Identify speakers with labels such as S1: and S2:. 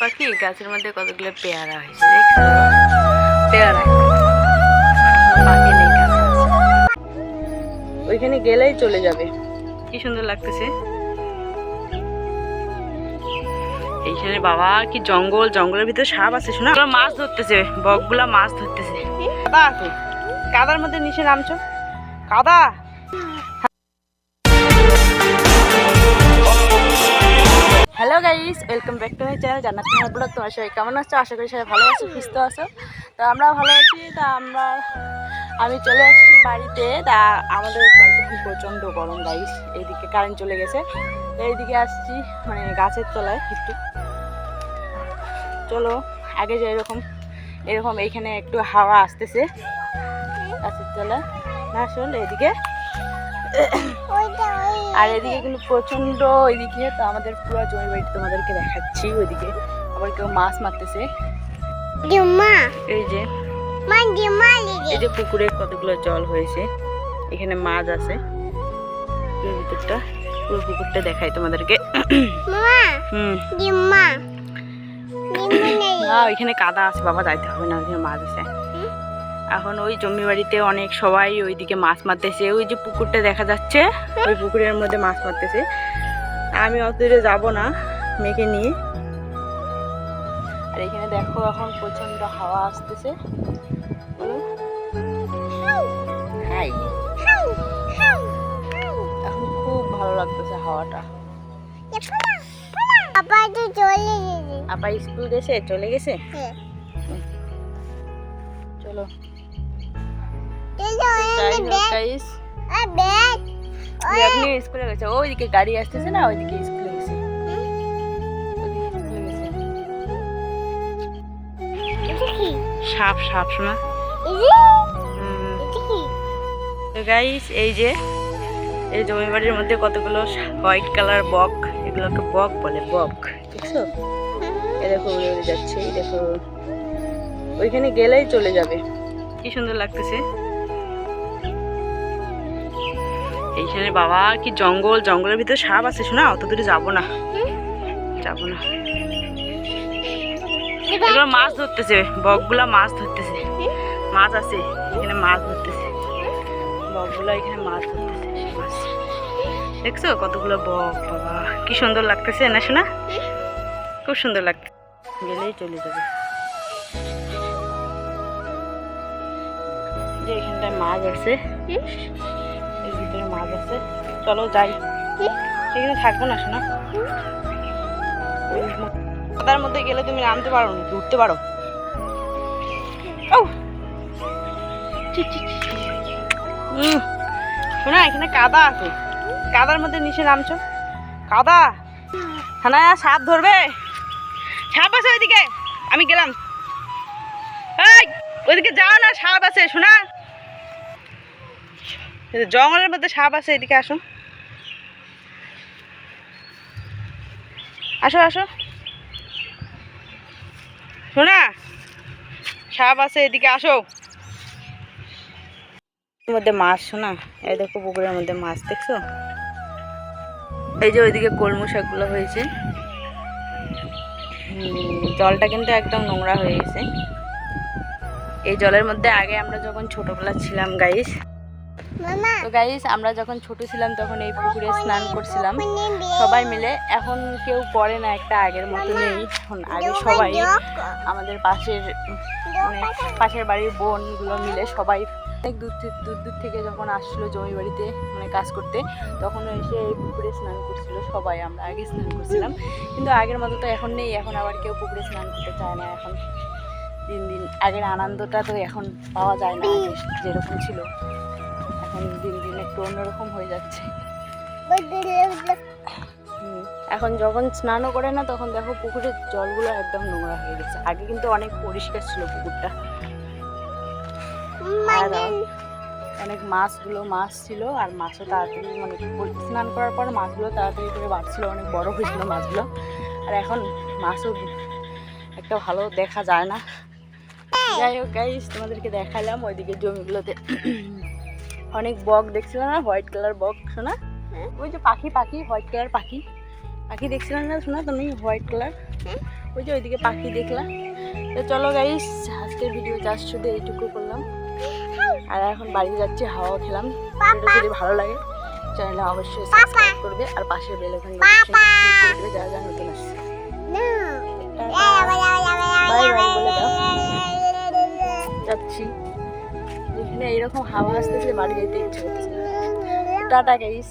S1: পাখি গাছের মধ্যে কতগুলো পেয়ারা হয়েছে পেয়ারা ওইখানে গেলেই চলে যাবে। কি সুন্দর লাগতেছে। এইখানে বাবা, কি জঙ্গল, জঙ্গলের ভিতরে সাপ আছে, শোনা। মাছ ধরতেছে, বকগুলা মাছ ধরতেছে। কাদা আছে কাদার মধ্যে নিচে নামছো। কাদা। Hello guys welcome back to my channel Jannat Mahar vlog তোমার সবাই কেমন আছো? আশা করি সবাই ভালো আছো, সুস্থ আছো। তো আমরা ভালো আছি। তা আমরা, আমি চলে আসছি বাড়িতে। তা আমাদের বাড়িতে প্রচণ্ড গরম গাইস এইদিকে কারেন্ট চলে গেছে। এইদিকে আসছি মানে গাছের তলায় একটু। চলো, আগে যে এরকম এরকম এইখানে একটু হাওয়া আসতেছে। গাছের তলায়। না, শোন এদিকে আর এদিকে কিন্তু প্রচণ্ড ওইদিকে তো আমাদের পুরো জমি বাড়ি তোমাদেরকে দেখাচ্ছি ওইদিকে। আবার কেউ মাছ মারতেছে। এই যে। এই যে পুকুরে কতগুলো জল হয়েছে। এখানে মাছ আছে। ভিতরটা। পুরো পুকুরটা দেখাই তোমাদেরকে। হুম।
S2: জুম্মা জুম্মা
S1: না ওইখানে কাদা আছে। বাবা যাইতে হবে না ওইখানে মাছ আছে। এখন ওই জমি বাড়িতে অনেক সবাই ওইদিকে মাছ মারতেছে। ওই যে পুকুরটা দেখা যাচ্ছে ওই পুকুরের মধ্যে মাছ মারতেছে। আমি অত দূরে যাব না মেয়েকে নিয়ে। আর এখানে দেখো এখন প্রচণ্ড হাওয়া আসতেছে। হাই। এখন খুব ভালো লাগতেছে হাওয়াটা। আপা স্কুল গেছে? চলে গেছে?
S2: হ্যাঁ।
S1: চলো। যাই হোক
S2: ব্যাগ
S1: নিয়ে স্কুলে গেছে। ওইদিকে গাড়ি আসতেছে না ওইদিকে স্কুলে গেছে। ওইদিকে স্কুলে গেছে
S2: এটা কি?
S1: সাপ সাপ শোনা। গাইস এই যে এই জমি বাড়ির মধ্যে কতগুলো হোয়াইট কালার বক এগুলোকে বক বলে বক। দেখছ এ দেখো উড়ে উড়ে যাচ্ছে এই দেখো। ওইখানে গেলেই চলে যাবে। কি সুন্দর লাগতেছে। এইখানে বাবা কি জঙ্গল? জঙ্গলের ভিতরে সাপ আছে, শোনা? অত দূরে যাব না। যাব না। এগুলো মাছ ধরতেছে, বকগুলা মাছ ধরতেছে। মাছ আছে, এখানে মাছ ধরতেছে। বকগুলো এখানে মাছ ধরতেছে মাছ। দেখছ কতগুলো বক, বাবা। কি সুন্দর লাগতেছে, না, শোনা? খুব সুন্দর লাগছে গেলেই চলে যাবে। এখানটায় মাছ আছে ভিতরে মাছ আছে। চলো যাই। এখানে থাকব না শোনা কাদার মধ্যে গেলে তুমি নামতে পারো না উঠতে পারো। শোনা এখানে কাদা আছে। কাদার মধ্যে নিচে নামছো। কাদা! হানা সাপ ধরবে। সাপ আছে ওইদিকে। আমি গেলাম। ওইদিকে যাও না, সাপ আছে শোনা জঙ্গলের মধ্যে সাপ আছে, এদিকে আসো। আসো আসো। শোনা সাপ আছে, এদিকে আসো। মধ্যে মাছ শোনা এই দেখো পুকুরের মধ্যে মাছ, দেখছ? এই যে ওইদিকে কলমু শাকগুলো হয়েছে। জলটা কিন্তু একদম নোংরা হয়ে গেছে। এই জলের মধ্যে আগে আমরা যখন ছোটবেলা ছিলাম গাইস তো গাইস আমরা যখন ছোট ছিলাম তখন এই পুকুরে স্নান করছিলাম। সবাই মিলে এখন কেউ পড়ে না একটা আগের মতো নেই। এখন আগে সবাই আমাদের পাশের মানে পাশের বাড়ির বোনগুলো মিলে সবাই অনেক দূর থেকে দূর দূর থেকে যখন আসলো জমি বাড়িতে মানে কাজ করতে তখন এসে এই পুকুরে স্নান করছিল সবাই। আমরা আগে স্নান করছিলাম। কিন্তু আগের মতো তো এখন নেই। এখন আবার কেউ পুকুরে স্নান করতে চায় না এখন। দিন দিন আগের আনন্দটা তো এখন পাওয়া যায় না যেরকম ছিল। এখন দিন দিন একটু অন্যরকম হয়ে যাচ্ছে। এখন যখন স্নানও করে না তখন দেখো পুকুরের জলগুলো একদম নোংরা হয়ে গেছে। আগে কিন্তু অনেক পরিষ্কার ছিল পুকুরটা। আর অনেক মাছগুলো মাছ ছিল আর মাছও তাড়াতাড়ি মানে স্নান করার পর মাছগুলো তাড়াতাড়ি করে বাড়ছিল অনেক বড় হয়েছিল মাছগুলো। আর এখন মাছও একটা ভালো দেখা যায় না। যাই হোক গাইস তোমাদেরকে দেখালাম ওইদিকে জমিগুলোতে। অনেক বক দেখছিল না? হোয়াইট কালার বক শোনা? ওই যে পাখি পাখি হোয়াইট কালার পাখি। পাখি দেখছিলাম না শোনা? তুমি হোয়াইট কালার? ওই যে ওইদিকে পাখি দেখলাম। তো চলো গাইস আজকের ভিডিও জাস্ট শুধু এইটুকু করলাম। আর এখন বাড়ি যাচ্ছি হাওয়া খেলাম। ভিডিও যদি ভালো লাগে চ্যানেলে অবশ্যই সাবস্ক্রাইব করবে। আর পাশের বেল দেবে যারা যারা নতুন আসছে। এখানে এইরকম হাওয়া আসতেছে বাড়ি যেতে ইচ্ছে করতেছে টাটা গাইস